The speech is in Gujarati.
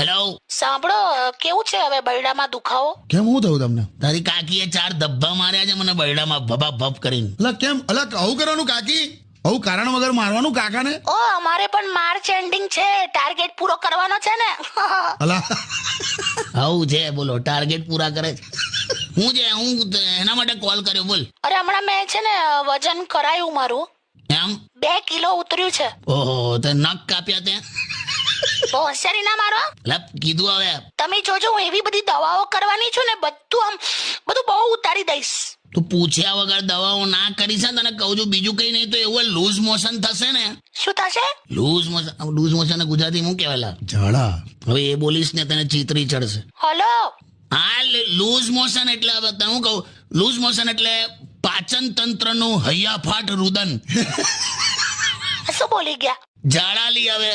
હેલો સાંભળો કેવું છે હવે બૈડામાં દુખાવો? કેમ હું થયું તમને? તારી કાકીએ ચાર ધબ્બા માર્યા છે મને બૈડામાં ભબા ભબ કરીને. અલા કેમ? અલા આવું કરવાનું કાકી? આવું કારણ વગર મારવાનું કાકાને? ઓ અમારે પણ માર્ચ એન્ડિંગ છે. ટાર્ગેટ પૂરો કરવાનો છે ને. અલા. આવું છે બોલો ટાર્ગેટ પૂરા કરે છે. હું જે હું એના માટે કોલ કર્યો બોલ. અરે હમણાં મેં છે ને વજન કરાયું મારું. એમ? બે કિલો ઉતર્યું છે. ઓહો તે નખ કાપ્યા તે હોશિયારી ના મારો? લપ કીધું હવે. તમે જોજો હું એવી બધી દવાઓ કરવાની છું ને બધું આમ બધું બહુ ઉતારી દઈશ. તું પૂછ્યા વગર દવાઓ ના કરીશ ને તને કહું છું બીજું કઈ નહીં તો એવું લૂઝ મોશન થશે ને. શું થશે? Loose motion loose motion Gujarati હું કહેવાય ઝાડા. હવે એ બોલીશ ને તને ચીતરી ચડશે. હલો? હા લૂઝ મોશન એટલે હવે તને હું કહું લૂઝ મોશન એટલે પાચન તંત્રનું હૈયાફાટ રુદન. શું બોલી ગયા? ઝાડા લી હવે.